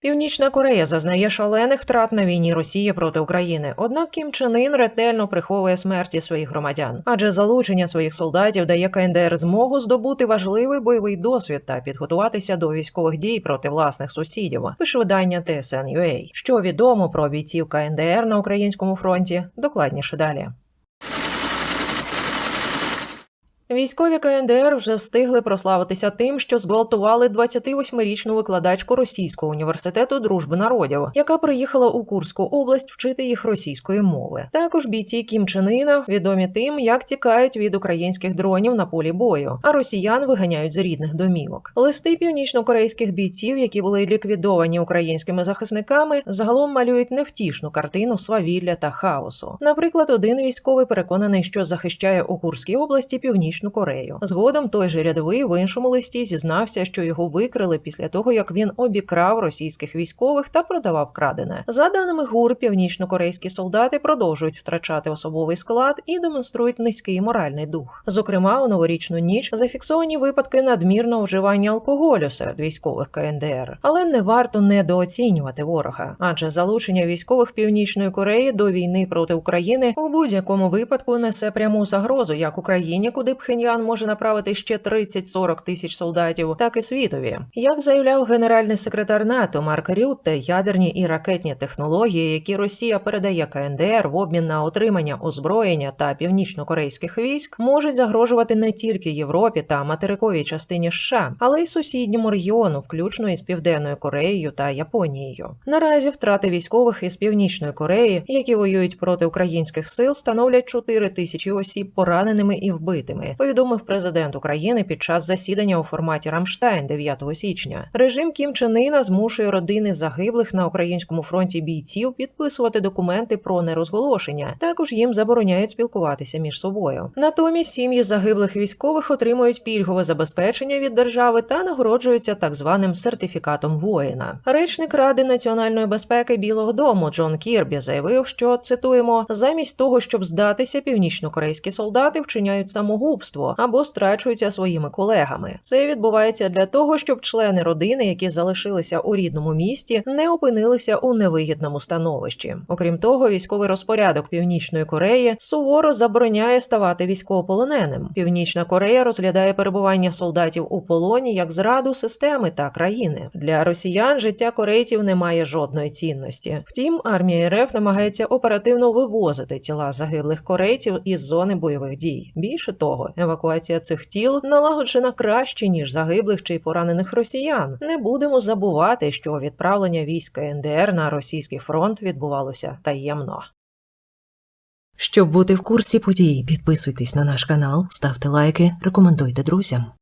Північна Корея зазнає шалених втрат на війні Росії проти України. Однак Кім Чен Ін ретельно приховує смерті своїх громадян, адже залучення своїх солдатів дає КНДР змогу здобути важливий бойовий досвід та підготуватися до військових дій проти власних сусідів. Пише видання TSN.ua. Що відомо про бійців КНДР на українському фронті? Докладніше далі. Військові КНДР вже встигли прославитися тим, що зґвалтували 28-річну викладачку російського університету дружби народів, яка приїхала у Курську область вчити їх російської мови. Також бійці Кім Чен Іна відомі тим, як тікають від українських дронів на полі бою, а росіян виганяють з рідних домівок. Листи північно-корейських бійців, які були ліквідовані українськими захисниками, загалом малюють невтішну картину свавілля та хаосу. Наприклад, один військовий переконаний, що захищає у Курській області північну Корею. Згодом той же рядовий в іншому листі зізнався, що його викрили після того, як він обікрав російських військових та продавав крадене. За даними ГУР, північно-корейські солдати продовжують втрачати особовий склад і демонструють низький моральний дух. Зокрема, у новорічну ніч зафіксовані випадки надмірного вживання алкоголю серед військових КНДР. Але не варто недооцінювати ворога, адже залучення військових північної Кореї до війни проти України у будь-якому випадку несе пряму загрозу як Україні, куди Пхеньян може направити ще 30-40 тисяч солдатів, так і світові. Як заявляв генеральний секретар НАТО Марк Рютте, ядерні і ракетні технології, які Росія передає КНДР в обмін на отримання озброєння та північно-корейських військ, можуть загрожувати не тільки Європі та материковій частині США, але й сусідньому регіону, включно із Південною Кореєю та Японією. Наразі втрати військових із Північної Кореї, які воюють проти українських сил, становлять 4 тисячі осіб пораненими і вбитими. Повідомив президент України під час засідання у форматі Рамштайн 9 січня. Режим Кім Чен Іна змушує родини загиблих на українському фронті бійців підписувати документи про нерозголошення. Також їм забороняють спілкуватися між собою. Натомість сім'ї загиблих військових отримують пільгове забезпечення від держави та нагороджуються так званим сертифікатом воїна. Речник Ради національної безпеки Білого Дому Джон Кірбі заявив, що цитуємо замість того, щоб здатися, північно-корейські солдати вчиняють самогубство або страчуються своїми колегами. Це відбувається для того, щоб члени родини, які залишилися у рідному місті, не опинилися у невигідному становищі. Окрім того, військовий розпорядок Північної Кореї суворо забороняє ставати військовополоненим. Північна Корея розглядає перебування солдатів у полоні як зраду системи та країни. Для росіян життя корейців не має жодної цінності. Втім, армія РФ намагається оперативно вивозити тіла загиблих корейців із зони бойових дій. Більше того, евакуація цих тіл налагоджена краще ніж загиблих чи поранених росіян. Не будемо забувати, що відправлення військ НДР на російський фронт відбувалося таємно. Щоб бути в курсі подій, підписуйтесь на наш канал, ставте лайки, рекомендуйте друзям.